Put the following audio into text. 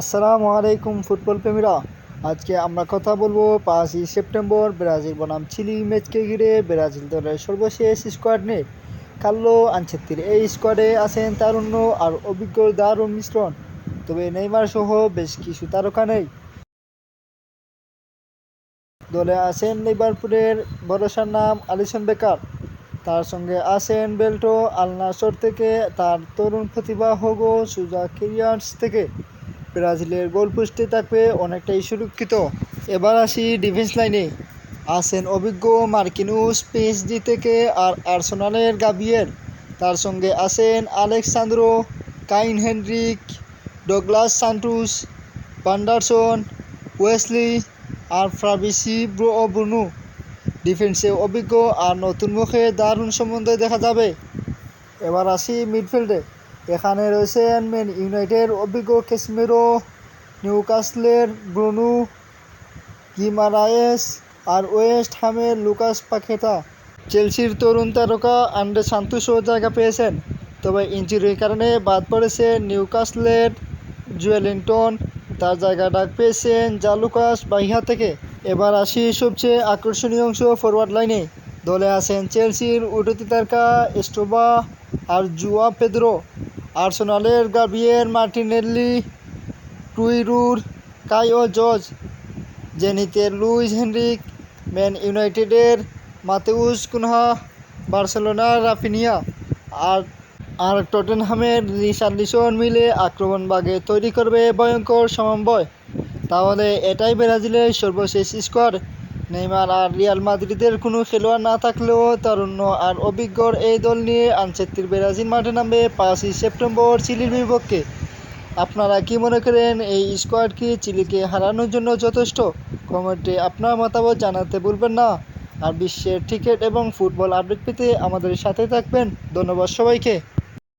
আসসালামু আলাইকুম ফুটবল প্রেমীরা। আজকে আমরা কথা বলব পাঁচই সেপ্টেম্বর ব্রাজিল বনাম চিলি ম্যাচকে ঘিরে ব্রাজিল দলের সর্বশেষ স্কোয়াড নিয়ে। কার্লো আনছেত্তির এই স্কোয়াডে আছেন তারুণ্য আর অভিজ্ঞ দারুণ মিশ্রণ। তবে নেইমার সহ বেশ কিছু তারকা নেই। দলে আছেন লিভারপুলের ভরসার নাম আলিসন বেকার। তার সঙ্গে আছেন বেল্টো আল নাসর থেকে তার তরুণ প্রতিভা হোগো সুজা কেরিয়ার্স থেকে। ব্রাজিলের গোল পোস্টে থাকবে অনেকটাই সুরক্ষিত। এবার আসি ডিফেন্স লাইনে আছেন অভিজ্ঞ মার্কিনুস পিএসডি থেকে আর আর্সেনালের গাবিয়ের তার সঙ্গে আছেন Alex Sandro Caio Henrique Douglas Santos Vanderson Wesley আর ফ্রাবিসি ব্রো ও ব্রুনু। ডিফেন্সে অভিজ্ঞ আর নতুন মুখে দারুণ সম্বন্ধে দেখা যাবে। এবার আসি মিডফিল্ডে এখানে রয়েছেন ম্যান ইউনাইটেড, অভিজ্ঞ কেসমেরো নিউকাসলের ব্রুনু, গিমারায়েস আর ওয়েস্ট হামের লুকাস পাখেতা। চেলসির তরুণ তারকা আন্ডে সান্তুসও জায়গা পেয়েছেন, তবে ইঞ্জুরির কারণে বাদ পড়েছে নিউকাসলের জুয়েলিংটন। তার জায়গা ডাক পেয়েছেন জালুকাস বাহিয়া থেকে। এবার আসি সবচেয়ে আকর্ষণীয় অংশ ফরওয়ার্ড লাইনে দলে আছেন চেলসির উঠতি তারকা স্টোবা আর জুয়া পেদ্রো। আর্সেনালের গাবিয়ের মার্টিনেল্লি টুইরুর কাই ও জর্জ জেনিতের লুইস হেনরিক, ম্যান ইউনাইটেডের মাতেউস কুনহা বার্সেলোনার রাফিনিয়া আর আর টটেনহামের রিসার্লিসন মিলে আক্রমণ বাগে তৈরি করবে ভয়ঙ্কর সমন্বয়। তাহলে এটাই ব্রাজিলের সর্বশেষ স্কোয়াড নেইমার আর রিয়াল মাদ্রিদের কোনো খেলোয়াড় না থাকলেও তারুণ্য আর অভিজ্ঞর এই দল নিয়ে আনসেত্তির ব্রাজিল মাঠে নামবে পাঁচই সেপ্টেম্বর চিলির বিপক্ষে। আপনারা কি মনে করেন এই স্কোয়াড কি চিলিকে হারানোর জন্য যথেষ্ট? কমেন্টে আপনার মতামত জানাতে ভুলবেন না। আর বিশ্বের ক্রিকেট এবং ফুটবল আপডেট পেতে আমাদের সাথে থাকবেন। ধন্যবাদ সবাইকে।